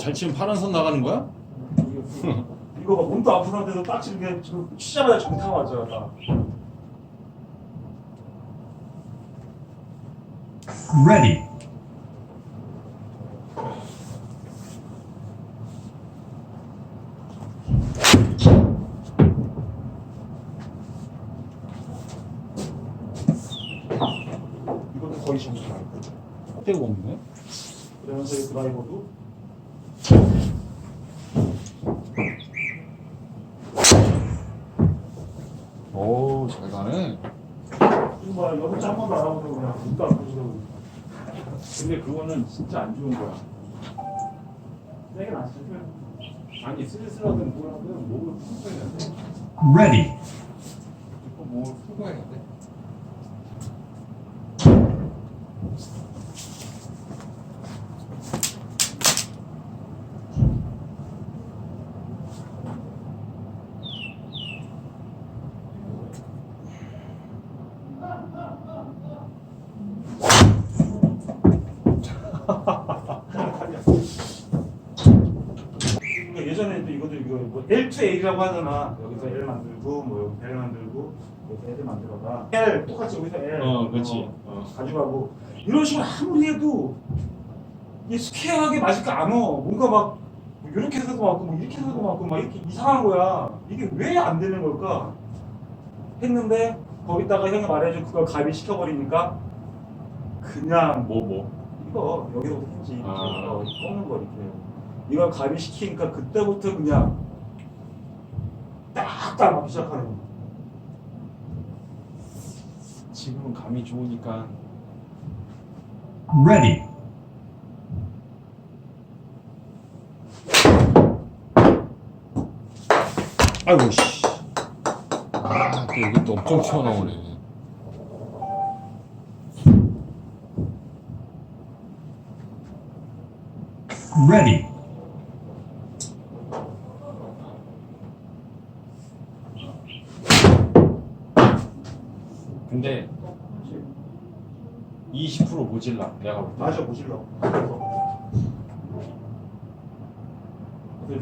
잘 치면 파란 선 나가는 거야? 이거, 봐 몸도 아픈 상태에서 딱 치는 게 지금 치자마자 정타 맞아요 다. Ready. 이것도 거의 정타. 때가 없네. 그러면서 이 드라이버도 오, 잘 가네. 이거 봐 여기 한 번도 안 하고 그냥 몸도 아프시고. 근데 그거는 진짜 안 좋은 거야. 세게 안 치죠. 아니 쓸쓸하든 뭐라든 몸을 푹 빼야 돼. Ready. 몸을 푹 빼야 돼. L2 A라고 하잖아. 여기서 L 만들고 뭐 여기 L 만들고 여기서 L 만들어가. L 똑같이 여기서 L. 어, 그렇지. 어. 어. 가져가고 이런 식으로 아무리 해도 이 스퀘어하게 맞을까 안 어. 뭔가 막 뭐 이렇게 해서 맞고 뭐 이렇게 해서 맞고 막 이렇게 이상한 거야. 이게 왜 안 되는 걸까? 했는데 거기다가 형이 말해준 그걸 가위 시켜버리니까 그냥 뭐 뭐. 이거 여기서 힌지 아. 어, 꺾는 거 이렇게. 이걸 가위 시키니까 그때부터 그냥 맞기 시작하는 거. 지금은 감이 좋으니까 Ready. 아이고, 씨. 아, 또 여기 또 엄청 튀어나오네. Ready. 근데 20% 모질라 내가 볼 때. 맞아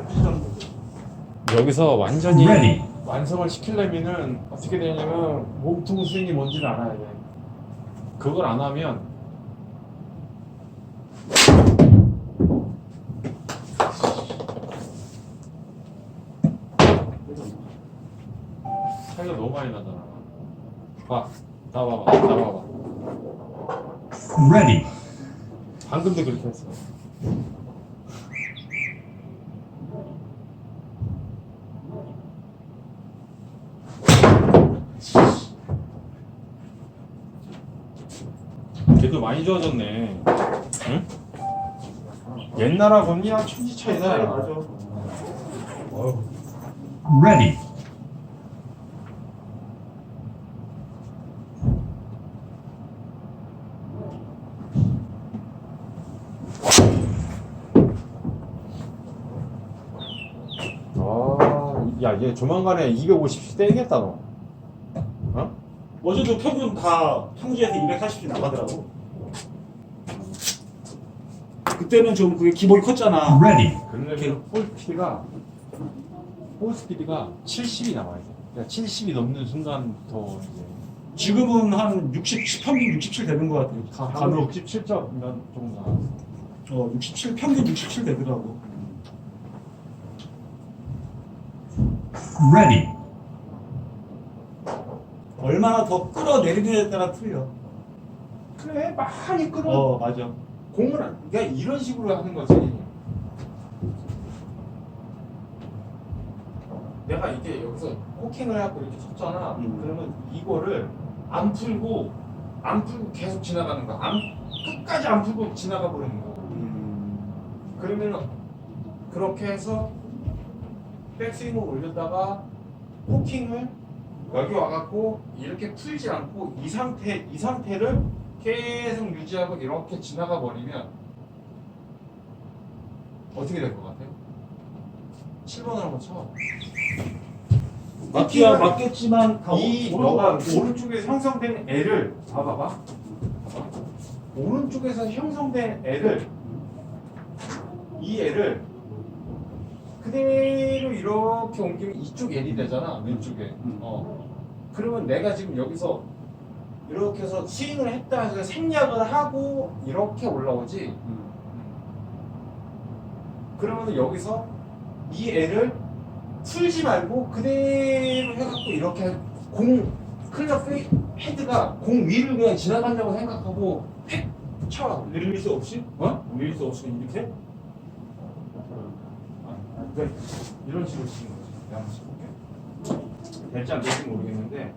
시장 보죠. 여기서 완전히 Ready. 완성을 시키려면은 어떻게 되냐면 몸통 스윙이 뭔지를 알아야 돼. 그걸 안 하면 차이가 너무 많이 나잖아. 봐, 나 봐봐, 나 봐봐. Ready. 방금도 그렇게 했어. 걔도 많이 좋아졌네. 응? 옛날하고는 그냥 천지 차이다. 맞아. Ready. 아, 야, 얘 조만간에 250씩 떼겠다 너. 어? 어제도 평균 다 평지에서 240씩 나가더라고. 그때는 좀 그게 기복이 컸잖아. Ready. 그러려면 볼 스피드가 볼 스피드가 70이 나와야 돼. 그러니까 70이 넘는 순간부터 이제 지금은 한 60, 평균 67 되는 것 같아. 가- 간혹 67점 몇 정도 나왔어. 어, 67 평균 67 되더라고. Ready. 얼마나 더 끌어내리느냐에 따라 틀려. 그래 많이 끌어. 어, 맞아. 공을 안- 그러니까 이런 식으로 하는 거지. 내가 이게 여기서 코킹을 해갖고 이렇게 쳤잖아. 음. 그러면 이거를 안 풀고 안 풀고 계속 지나가는 거야. 안 끝까지 안 풀고 지나가 버리는 거야. 그러면 그렇게 해서 백스윙을 올렸다가 포킹을 여기 와갖고 이렇게 풀지 않고 이 상태 이 상태를 계속 유지하고 이렇게 지나가 버리면 어떻게 될 것 같아요? 7번을 한번 쳐. 맞기야 맞겠지만 다이 너가 오른쪽 오른쪽에서 형성된 애를 봐봐봐. 봐봐. 오른쪽에서 형성된 애를 이 L을 그대로 이렇게 옮기면 이쪽 L이 되잖아 왼쪽에 음. 어 그러면 내가 지금 여기서 이렇게 해서 스윙을 했다 해서 생략을 하고 이렇게 올라오지 그러면 여기서 이 L을 풀지 말고 그대로 해갖고 이렇게 공 클럽 페이- 헤드가 공 위를 그냥 지나간다고 생각하고 획 쳐. 릴리스 없이? 어? 릴리스 없이 이렇게? 아, 그러니까 이런 식으로 치는 거지. 내가 한번 쳐볼게. 될지 안 될지 모르겠는데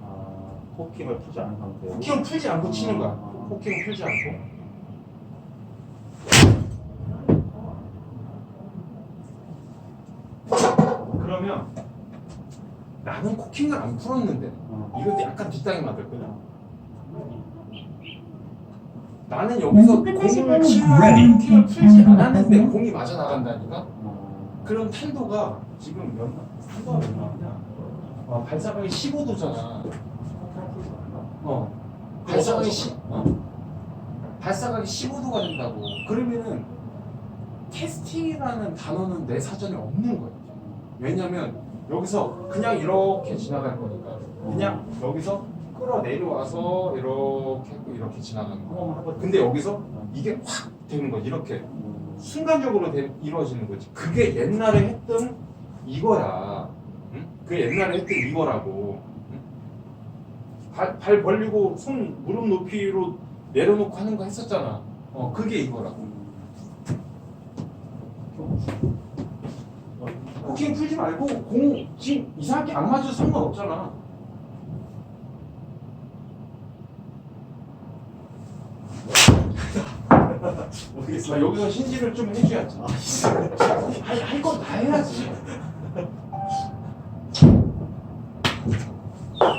아, 포킹을 푸지 않은 상태로 포킹을 풀지 않고 치는 거야. 아. 포킹을 풀지 않고. 그러면 나는 코킹을 안 풀었는데 어. 이것도 약간 뒷땅이 맞았거든. 나는 여기서 공을 치는. 코킹을 풀지 않았는데 공이 맞아 나간다니까. 어. 그럼 탄도가 지금 몇 나? 탄도가 몇 나왔냐? 어, 발사각이 15도잖아. 어. 발사각이 10, 어. 발사각이 15도가 된다고. 그러면은 캐스팅이라는 단어는 내 사전에 없는 거야. 왜냐면 여기서 그냥 이렇게 지나갈 거니까. 그냥 여기서 끌어 내려와서 이렇게 했고 이렇게 지나가는 거. 근데 여기서 이게 확 되는 거지. 이렇게 순간적으로 되, 이루어지는 거지. 그게 옛날에 했던 이거야. 응? 그 옛날에 했던 이거라고. 응? 발, 발 벌리고 손 무릎 높이로 내려놓고 하는 거 했었잖아. 어, 그게 이거라고. 코킹 풀지 말고 공 지금 이상하게 안 맞아도 상관없잖아. 모르겠어. 나 여기서 신지를 좀 해줘야지. 할건 다 해야지.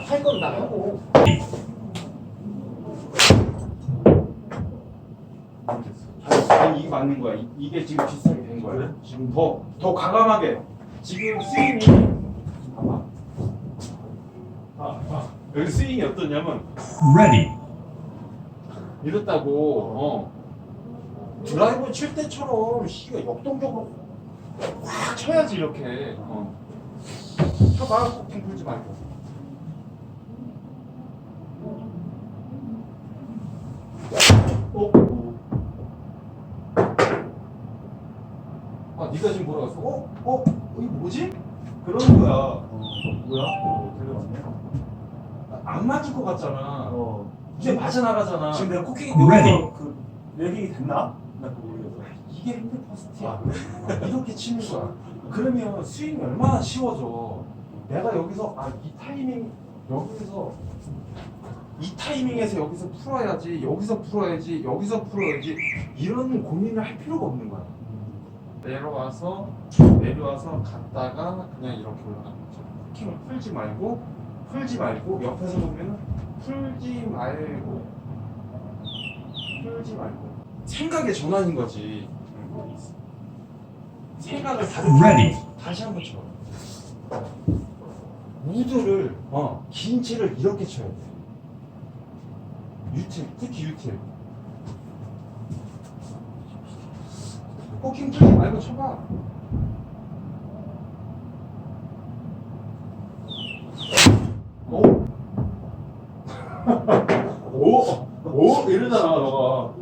할 건 다 하고. 아니 이게 맞는 거야. 이- 이게 지금 비슷하게 된 거야. 그래? 지금 더 더 과감하게. 지금 스윙이 봐봐. 아, 아. 여기 스윙이 어떠냐면 Ready. 이렇다고 어. 드라이브 칠 때처럼 씨가 역동적으로 확 쳐야지 이렇게 어. 쳐봐 코팅 풀지 말고 어? 아 네가 지금 뭐라고 했어? 어? 어? 이게 뭐지? 그러는 거야. 어, 뭐야? 어, 들려왔네. 안 맞을 것 같잖아 어. 이제 맞아 나가잖아 지금 내가 코킹이 Ready. 여기서 그 레깅이 됐나? 모르겠어. 이게 핸드 퍼스트야. 아? 이렇게 치는 거야. 그러면 스윙이 얼마나 쉬워져? 내가 여기서 아 이 타이밍 여기서 이 타이밍에서 여기서 풀어야지 여기서 풀어야지 여기서 풀어야지 이런 고민을 할 필요가 없는 거야. 내려와서 내려와서 갔다가 그냥 이렇게 올라가는 거죠. 킹을 풀지 말고 풀지 말고 옆에서 보면 풀지 말고 풀지 말고 생각의 전환인 거지. 생각을 다르게 Ready. 다시 한번 쳐 우드를 어, 긴 채를 이렇게 쳐야 돼. 유틸 특히 유틸. 코킹 풀지 말고 쳐봐. 오 오? 오? 이러잖아 너가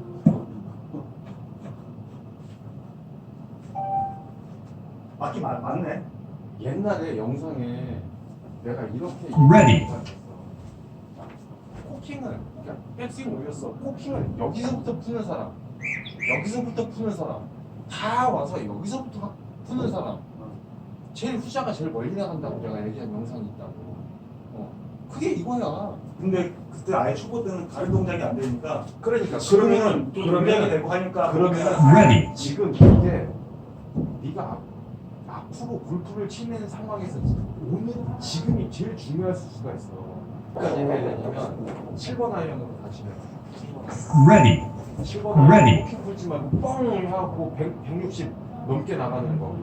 맞긴 맞, 맞네. 영상에 내가 이렇게 Ready. 코킹을 그러니까 백스윙 올렸어 코킹을 여기서부터 푸는 사람 여기서부터 푸는 사람 다 와서 여기서부터 푸는 사람 제일 후자가 제일 멀리 나간다고 내가 얘기한 영상이 있다고 어 그게 이거야 근데 그때 아예 초보 때는 다른 동작이 안 되니까 그러니까 그러면은 또 그러면 동작이 되고 하니까 그러면 Ready. 지금 이게 네가 앞, 앞으로 골프를 치는 상황에서 오늘 지금이 제일 중요할 수가 있어. 까지 해야 되냐면 7번 아이언으로 다시 해. Ready. 7번 아이언 Ready. 코킹 풀지 말고 뻥 해갖고 100, 160 넘게 나가는 거.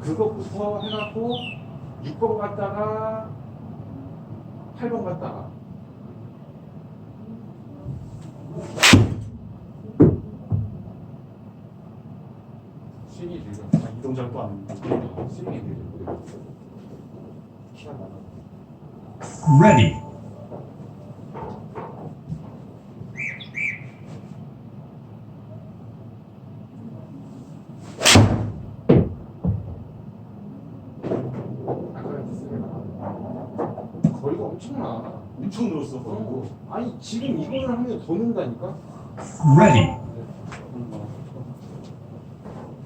그것부터 해갖고 6번 갔다가 8번 갔다가 스윙이 느려. 아, 이 동작도 안 했는데. 스윙이 느려. 키가 많아. ready. 거리가 엄청나. 엄청 늘었어, 그리고. 아니 지금 이거를 하면 더 는다니까? ready,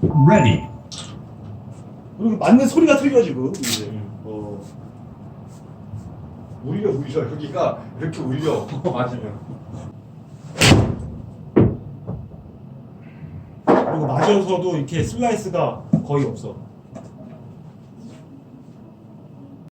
ready, 그리고 맞는 소리가 틀려, 지금. 이제. 어. 울려 울려 여기가 이렇게 울려. 맞으면. 그리고 맞아서도 이렇게 슬라이스가 거의 없어.